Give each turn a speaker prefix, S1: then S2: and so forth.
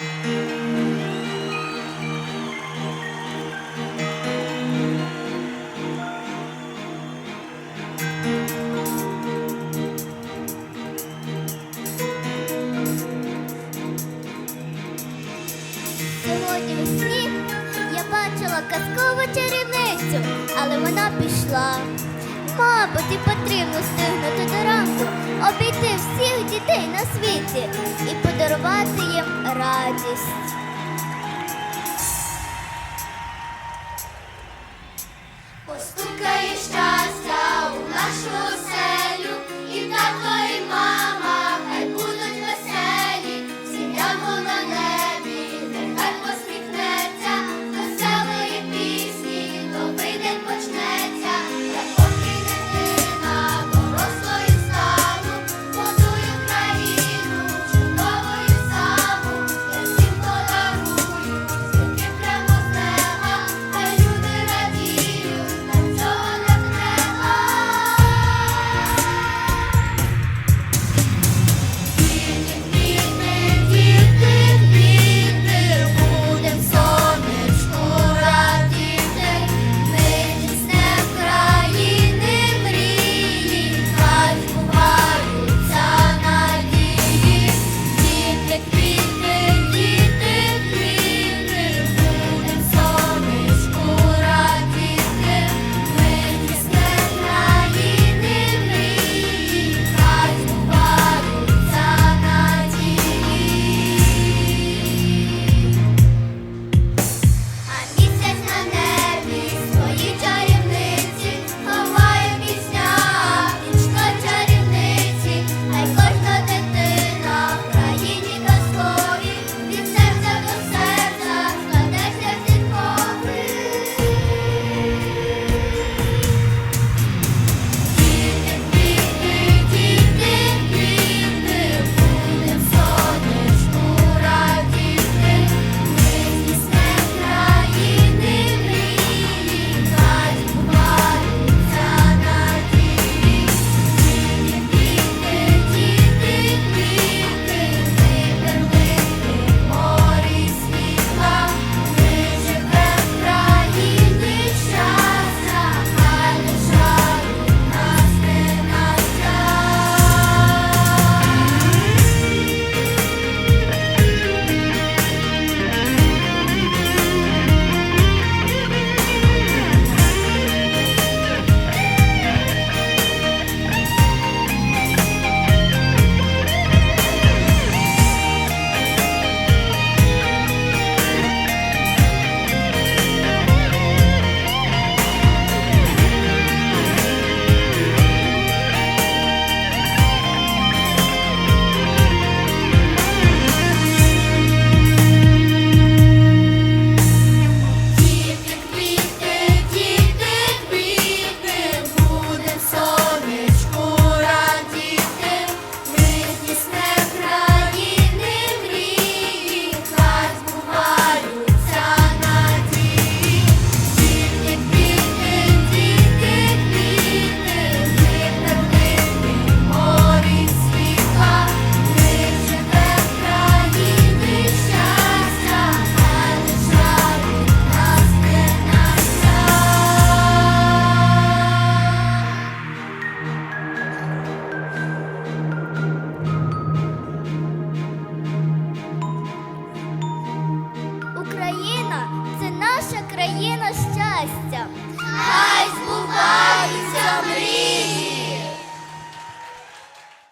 S1: Сьогодні весні я бачила казкову чарівницю, але вона пішла. Мабуть, і потрібно стигнути до ранку, обійти всіх дітей на світі і подарувати їм радість. Постукай